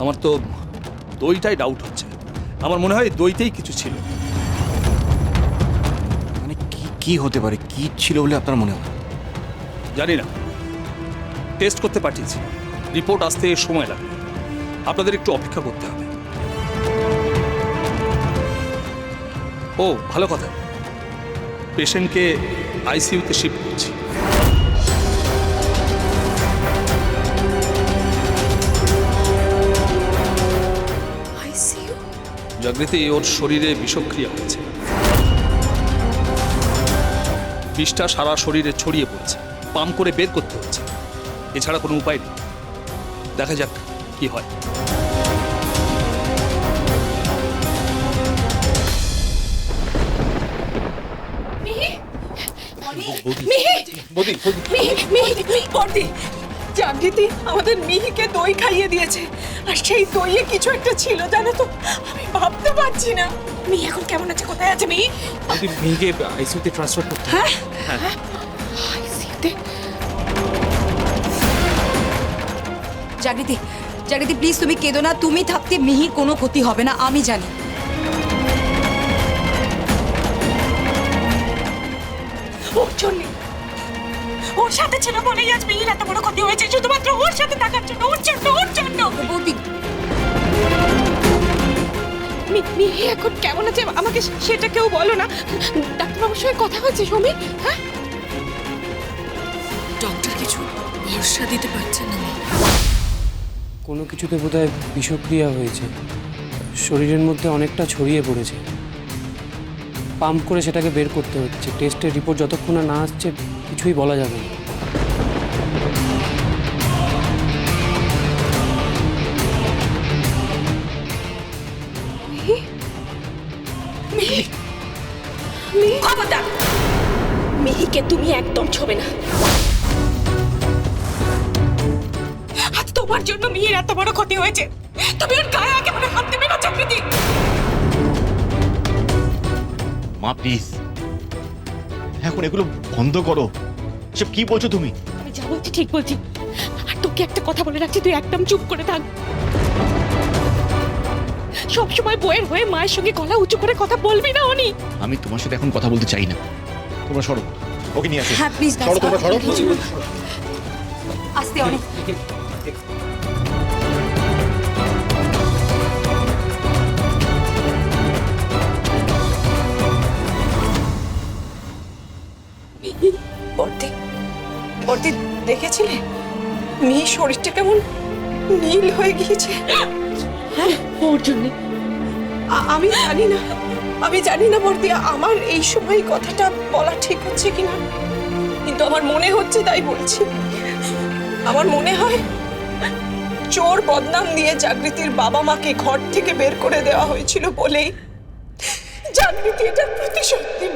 আমার তো দইটাই ডাউট হচ্ছে। আমার মনে হয় দইতেই কিছু ছিল। মানে কি কি হতে পারে? কি ছিল বলে আপনার মনে হয়? জানি না। টেস্ট করতে পাঠিয়েছি। রিপোর্ট আসতে সময় লাগবে। আপনাদের একটু অপেক্ষা করতে হবে। ও ভালো কথা। পেশেন্টকে আইসিইউতে শিফট করছি। জাগৃতি ওর শরীরে বিষক্রিয়া হয়েছে। বিষটা সারা শরীরে ছড়িয়ে পড়ছে পাম্প করে বের করতে হচ্ছে। এছাড়া কোনো উপায় নেই। দেখা যাক কি হয়। মিহি! মিহি! মিহি বর্দি জাগৃতি আমাদের মিহিকে দই খাইয়ে দিয়েছে। আর সেই দইয়ে কিছু একটা ছিল জানো তো? আমি ভাবতে পারছি না। মিহি এখন কেমন আছে? কোথায় আছে মিহি? যদি আইসিইউতে ট্রান্সফার করতে হ্যাঁ। আইসিইউতে জাগৃতি জাগৃতি প্লিজ তুমি কেঁদো না। তুমি থাকতে মিহির কোনো ক্ষতি হবে না আমি জানি। ওর জন্য ওর সাথে ছিল বলেই আজ মিহির এত বড় ক্ষতি হয়েছে শুধুমাত্র ওর সাথে থাকার জন্য ওর জন্য ওর জন্য। বৌদি। মিহি এখন কেমন আছে? আমাকে সেটা কেউ বলো না। ডাক্তারবাবুর সঙ্গে কথা হয়েছে সমী? হ্যাঁ? ডক্টর কিছু ভরসা দিতে পারছেন না। কোনো কিছুতে বোধহয় বিষক্রিয়া হয়েছে। শরীরের মধ্যে অনেকটা ছড়িয়ে পড়েছে। পাম্প করে সেটাকে বের করতে হচ্ছে। টেস্টের রিপোর্ট যতক্ষণ না আসছে, কিছুই বলা যাবে না। মিহিকে তুমি একদম ছবে না। তোমার জন্য মিহির এত বড় ক্ষতি হয়েছে। তুমি ওর গায়ে একেবারে হাত দেবে না চাকরিতে মা প্লিজ এখন এগুলো বন্ধ করো। সব কি বলছো তুমি? আমি যা বলছি ঠিক বলছি। আর তোকে একটা কথা বলে রাখছি তুই একদম চুপ করে থাক। সব সময় বইয়ের হয়ে মায়ের সঙ্গে গলা উঁচু করে কথা বলবি না অনি। আমি তোমার সাথে এখন কথা বলতে চাই না। তোমরা সরো। ওকে নিয়ে আসো। হ্যাঁ প্লিজ সরো তোমরা সরো। আসতে অনেক বর্দি দেখেছিলে? মেয়ে শরীরটা কেমন নীল হয়ে গিয়েছে। হ্যাঁ ওর জন্য আমি জানি না আমি জানি না বর্দি আমার এই সময় কথাটা বলা ঠিক হচ্ছে কিনা। কিন্তু আমার মনে হচ্ছে তাই বলছি। আমার মনে হয় চোর বদনাম দিয়ে জাগৃতির বাবা মাকে ঘর থেকে বের করে দেওয়া হয়েছিল বলেই জাগৃতি এটার প্রতিশোধ দিল।